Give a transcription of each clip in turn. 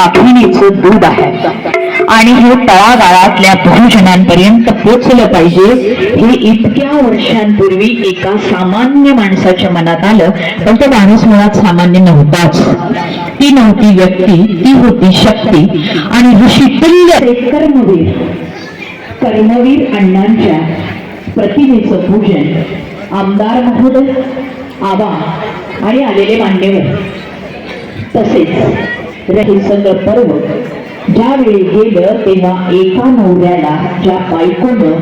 हे वाघिणीचं दूध आहे. आणि हे तळागाळातल्या बहुजनांपर्यंत पोचलं पाहिजे हे इतक्या वर्षांपूर्वी एका सामान्य माणसाच्या मनात आलं पण तो माणूस मुळात सामान्य नव्हताच. ती नव्हती व्यक्ती ती होती शक्ती. आणि ऋषी तुल्य कर्मवीर कर्मवीर अण्णांच्या प्रतिमेचं पूजन आमदार महोदय आबा आणि आलेले मान्यवर तसेच रहिसंग पर्व. ज्यावेळी गेलं तेव्हा एका नवऱ्याला ज्या बायकोनं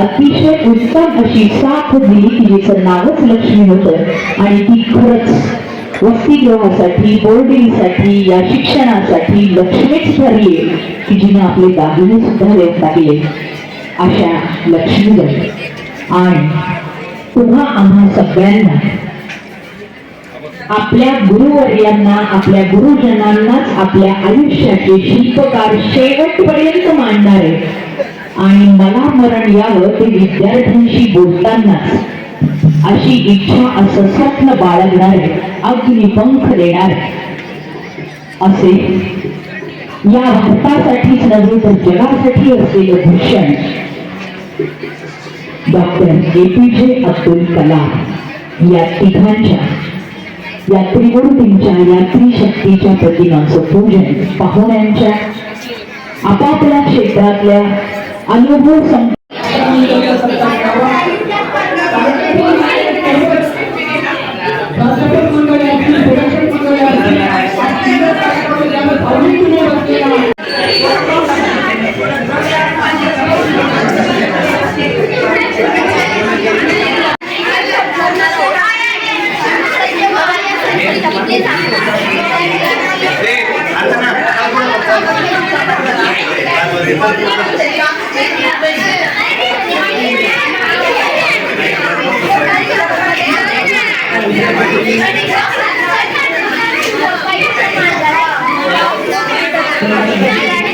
अतिशय उत्तम अशी साथ दिली की जिचं नावच लक्ष्मी होतं. आणि ती खरंच वसतिगृहासाठी बोर्डिंगसाठी या शिक्षणासाठी लक्ष्मीच ठरली की जिने आपले दागिने सुद्धा देऊन टाकले. अशा लक्ष्मीबाई. आणि पुन्हा आम्हा सगळ्यांना आपल्या गुरुवर्यांना आपल्या गुरुजनांनाच आपल्या आयुष्याचे शिल्पकार शेवटपर्यंत मांडणारे. आणि मला मरण यावं ते विद्यार्थ्यांशी बोलतानाच. अशी इच्छा असं स्वप्न बाळगणारे अग्निपंख देणारे. असे या भारतासाठीच नव्हे तर जगासाठी असलेलं भूषण. डॉक्टर ए पी जे अब्दुल कलाम या तिघांच्या या त्रिमूर्तींच्या या त्रिशक्तीच्या प्रतिमांचं पूजन पाहुण्यांच्या आपापल्या क्षेत्रातल्या अनुभव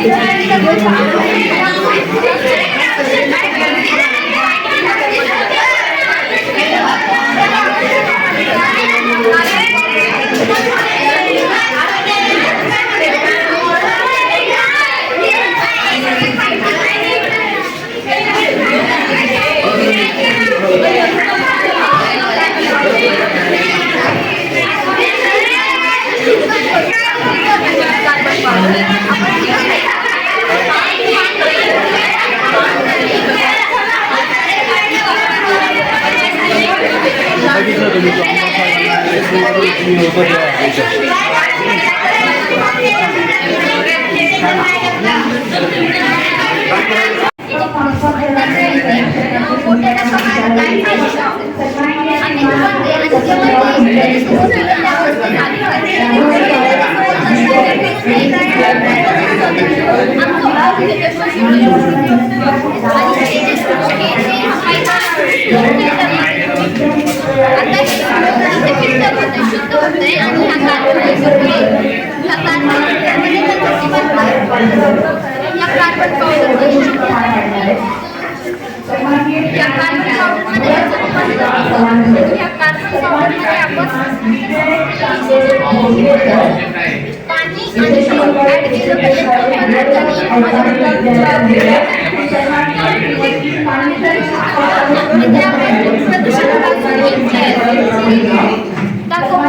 你们看，你们看，你。तुम्ही Thank you. आहे आणि ह्या कार्बनमध्ये ह्या कार्बनमध्ये या कार्बन पावडरमध्ये या कार्बन पावडरमध्ये या कार्बन पावडरमध्ये आपण पाणी आणि ॲड केलं पाहिजे त्यामुळे प्रदूषण सं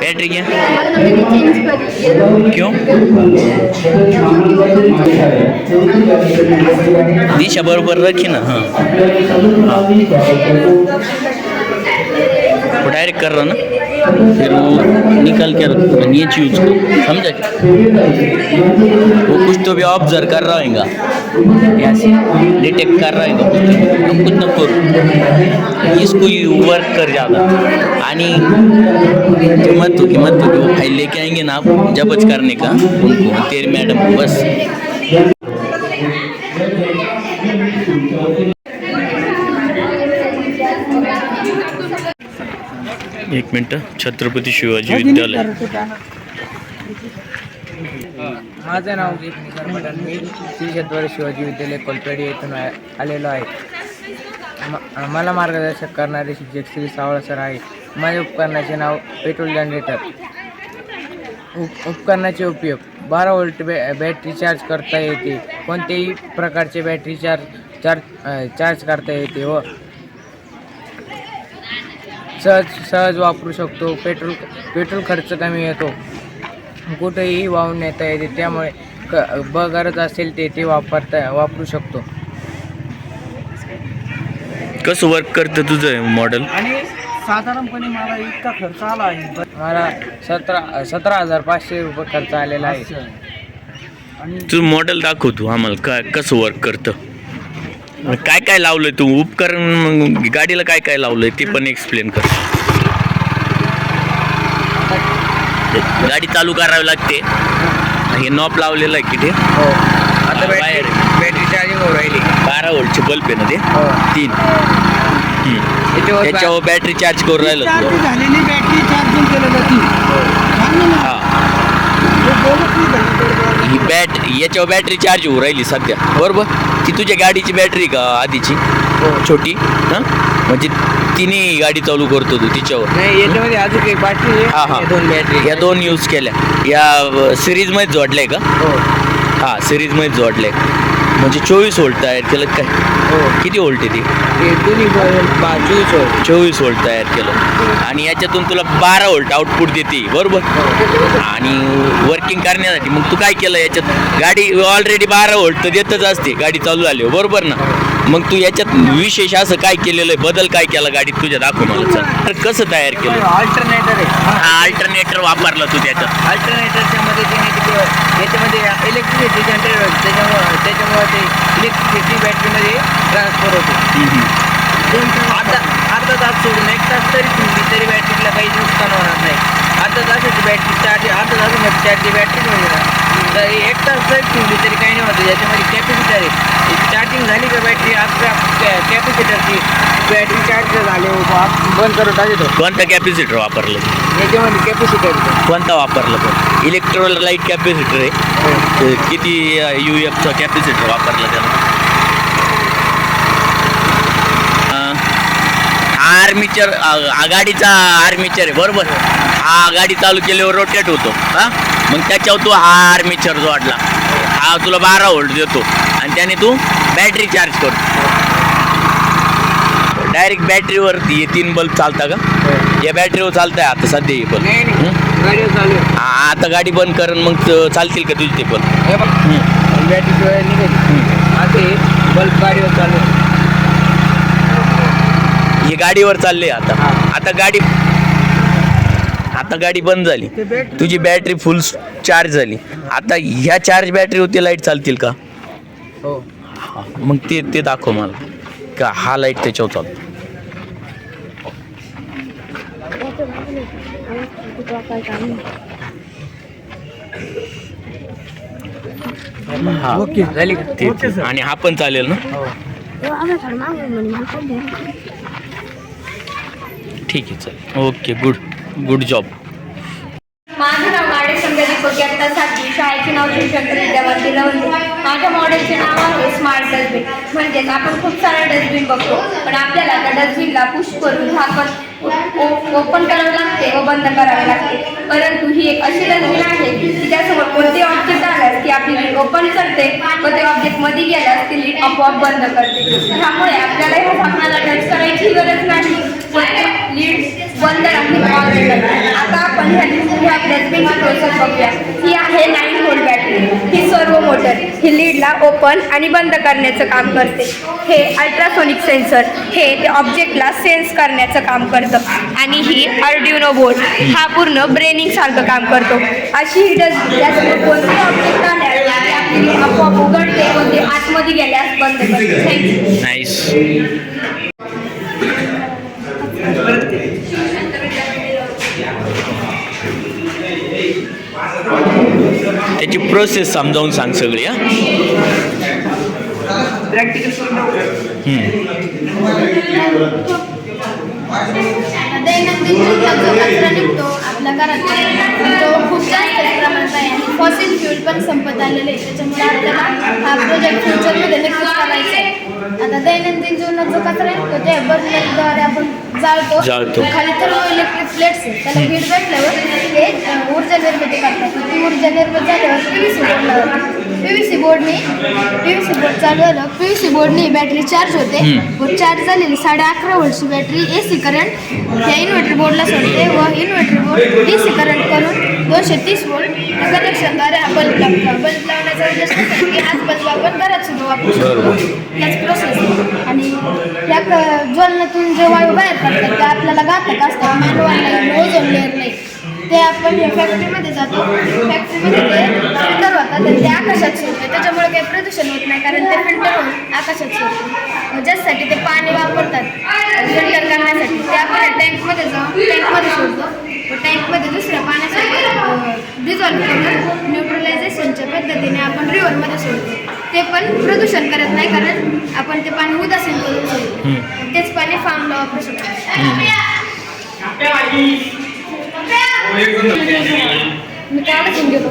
बैटरी क्या दिशा बरोबर रखी ना हाँ। वो डायरेक्ट कर रहा ना फिर वो निकल के नीचे यूज़ समझा वो कुछ तो भी ऑब्ज़र्व कर रहा होगा ऐसे डिटेक्ट कर रहा होगा कुछ तो। कुछ ना करो। इसको ही वर्क कर ज़्यादा। आणि ते मत हो कि मत हो वो फ़ाइल लेके आएँगे ना आप जबच करने का उनको। तेरे मैडम बस। एक मिनट छत्रपति शिवाजी विद्यालय। माझं नाव विघ्नेश्वर पठाण मी श्री छत्रपती शिवाजी विद्यालय कोलपेडी येथून आलेलो आहे. म- मला मार्गदर्शक करणारे शिक्षक श्री सावळा सर आहे माझ्या उपकरणाचे नाव पेट्रोल जनरेटर. उप उपकरणाचे उपयोग. बारा वोल्ट बॅ बॅटरी चार्ज करता येते. कोणत्याही प्रकारचे बॅटरी चार्ज चार्ज चार्ज करता येते व सहज सहज वापरू शकतो. पेट्रोल पेट्रोल खर्च कमी येतो कुठेही वाहून नेता येते त्यामुळे क ब गरज असेल ते ते वापरता वापरू शकतो. कसं वर्क करतं तुझं मॉडेल आणि साधारणपणे मला इतका खर्च आला आहे. मला सतरा सतरा हजार पाचशे रुपये खर्च आलेला आहे. आणि तुझं मॉडेल दाखव तू आम्हाला काय कसं वर्क करतं? काय काय लावलंय तू? उपकरण मग गाडीला काय काय लावलंय? ते पण एक्सप्लेन कर. गाडी चालू करावी लागते. हे नॉप लावलेलं आहे की ते हो. आता बॅटरी बाहेर. बॅटरी चार्जिंग होऊ राहिली. बारा वोल्टचे बल्ब आहे ना ते? हो. तीन. त्याच्यावर बॅटरी चार्ज करून राहिलं चार्ज तू झालेली बॅटरी चार्जिंग केलं जाते सांग ना हा. हे. ही बॅट याच्यावर बॅटरी चार्ज होऊ राहिली सध्या. बरोबर? ती तुझ्या गाडीची बॅटरी का आधीची? छोटी? हां? म्हणजे तिन्ही गाडी चालू करतो तू तिच्यावर. नाही याच्यामध्ये अजून एक बॅटरी हा हा. दोन बॅटरी या दोन यूज केल्या. या सिरीजमध्ये जोडल्या का? हो. हां सिरीजमध्ये जोडल्या. म्हणजे चोवीस वोल्ट तयार केलं काय? हो. किती वोल्ट आहे ती? दोन्ही चोवीस होते चोवीस वोल्ट तयार केलं. आणि याच्यातून तुला बारा वोल्ट आउटपुट देते. बरोबर? आणि वर्किंग करण्यासाठी. मग तू काय केलं याच्यात? गाडी ऑलरेडी बारा वोल्ट तर देतच असते. गाडी चालू झाली. बरोबर ना? मग तू याच्यात विशेष असं काय केलेलं आहे? बदल काय केला गाडीत? तुझ्या दाखव मला चल. तर कसं तयार केलं? अल्टरनेटर आहे. हा अल्टरनेटर वापरला तू त्याच्यात अल्टरनेटरच्या मदतीने ते- याच्यामध्ये इलेक्ट्रिसिटी जनरेट होते. त्याच्यामुळे त्याच्यामुळे ते इलेक्ट्रिसिटी बॅटरीमध्ये ट्रान्सफर होते. अर्धा अर्धा तास सोडून एक तास तरी ठेवली तरी बॅटरीला काही नुकसान होणार नाही. अर्धा तासाची बॅटरी चार्ज अर्धा तासामध्ये चार्ज बॅटरी होईल तर हे एक तास जरी ठेवली तरी काही नाही होतं याच्यामध्ये कॅपॅसिटर आहे. चार्जिंग झाली का बॅटरी आता कॅपॅसिटरची बॅटरी चार्ज झाले बंद करून टाकतो कोणता कॅपॅसिटर वापरलं? याच्यामध्ये कॅपॅसिटर कोणता वापरला पण इलेक्ट्रोलाईट कॅपॅसिटर आहे. तर किती यू एफचा कॅपॅसिटर वापरला त्याला आर्मीचर गाडीचा आर्मीचर आहे बरोबर. हा गाडी चालू केल्यावर रोटेट होतो. हा? मग त्याच्यावर तू हा आर्मीचर जोडला हा तुला बारा व्होल्ट देतो. आणि त्याने तू बॅटरी चार्ज करतो. डायरेक्ट बॅटरीवर हे तीन बल्ब चालता का? या बॅटरीवर चालतंय आता सध्या हे बल्ब आहे. आता गाडी बंद करून मग चालतील का तुझी ते पण? बल्ब गाडीवर आहे. ही गाडीवर चालले आता. आता गाडी आता गाडी बंद झाली. तुझी बॅटरी फुल चार्ज झाली. आता ह्या चार्ज बॅटरी होती लाइट चालतील का? हो. मग ते ते दाखव मला. का हा लाइट त्याच्यावर चालतो? हा झाली ते. आणि हा पण चालेल ना? हो. ठीक आहे चालेल. ओके गुड गुड जॉब माझं नाव गाडे संगती आता सातवी शाळेचे नाव शिक्षण विद्यावर दिलं होते. माझ्या मॉडेलचे नाव आहे स्मार्ट डस्टबिन म्हणजेच आपण खूप सारे डस्टबिन बघतो. पण आपल्याला त्या डस्टबिनला पुश करून झाकण ओपन करावे लागते व बंद करावे लागते. परंतु ही एक अशी डस्टबिन आहे की त्यासमोर कोणते ऑब्जेक्ट आल्यास की आपली लीड ओपन करते व ते ऑब्जेक्टमध्ये गेल्यास ती लीड आपोआप बंद करते. त्यामुळे आपल्याला ह्या झाकणाला टच करायची गरज नाही. लीड बंद राहते आता आपण ह्या ह्या डस्टबिनची प्रोसेस बघूया. ही आहे नाईन होल्ड बॅटरी ही सर्व मोटर ही लीडला ओपन आणि बंद करण्याचं काम करते. हे अल्ट्रासोनिक सेन्सर हे ते ऑब्जेक्टला सेन्स करण्याचं काम करतं. आणि ही अर्ड्युनो बोर्ड हा पूर्ण ब्रेनिंग सारखं काम करतो. अशी ही डस्टबिन त्यासमोर कोणते ऑब्जेक्ट आपोआप उघडते व ते आतमध्ये गेल्यास बंद करते. थँक्यू प्रोसेस समजावून सांग सगळी हा. फॉसिल फ्यूल पण संपत आलेले त्याच्यामुळे आपल्याला हा प्रोजेक्ट फ्युचरमध्ये नक्कीच करायचा आता दैनंदिन जीवनात जो कचरा आहे तो त्या बर्नरद्वारे आपण जाळतो. जाळतो. खाली तर इलेक्ट्रिक प्लेट्स त्याला हीट भेटल्यावर अ, ऊर्जा निर्मिती करतात. ती ऊर्जा निर्मिती झाल्यावर पी व्ही सी बोर्डला पी व्ही सी बोर्डने पी व्ही सी बोर्ड चालू झालं. सी बोर्डने बॅटरी चार्ज होते. व चार्ज झालेली साडे अकरा व्होल्टची बॅटरी ए सी करंट ह्या इन्व्हर्टर बोर्डला सोडते. व inverter board D C current करून दोनशे तीस वोल्ट कनेक्शनद्वारे हा बल्ब लागतो बल्ब लावण्याचा उद्देश की हाच बल्ब आपण घरात सुद्धा वापरू शकतो. याच प्रोसेस आणि या क- ज्वलनातून जे वायू बाहेर पडतात ते आपल्याला घातक असतात. मॅनवाल ओझोन लेअर नाही. ते आपण फॅक्टरीमध्ये जातो. फॅक्टरीमध्ये ते फिल्टर होतात आणि ते आकाशात सोडते त्याच्यामुळे काही प्रदूषण होत नाही कारण ते फिल्टर होऊन आकाशात सोडते ज्यासाठी ते पाणी वापरतात फिल्टर करण्यासाठी ते आपण टँकमध्ये जाऊन टँकमध्ये सोडतो. व टँकमध्ये दुसऱ्या पाण्यासोबत डिझॉल्व करून न्यूट्रलायझेशनच्या पद्धतीने आपण रिव्हरमध्ये सोडतो. ते पण प्रदूषण करत नाही कारण आपण ते पाणी उदासीन करून सोडतो. तेच पाणी फार्मला वापरू शकतो. मी काढून घेतो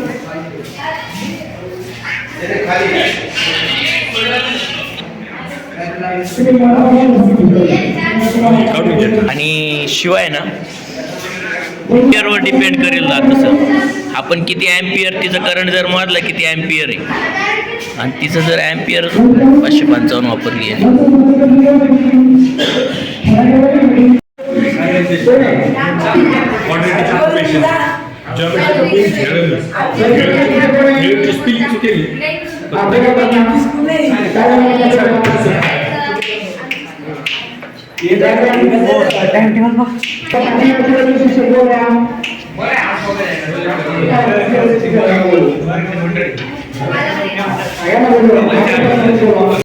आणि शिवाय ना मीटरवर डिपेंड करेल ना तसं. आपण किती ॲम्पियर तिचं करंट जर मारलं किती ॲम्पियर आहे? आणि तिचं जर ॲम्पियर पाचशे पंचावन्न वापरली आहे. ப்ரோக்ராம் அழகாக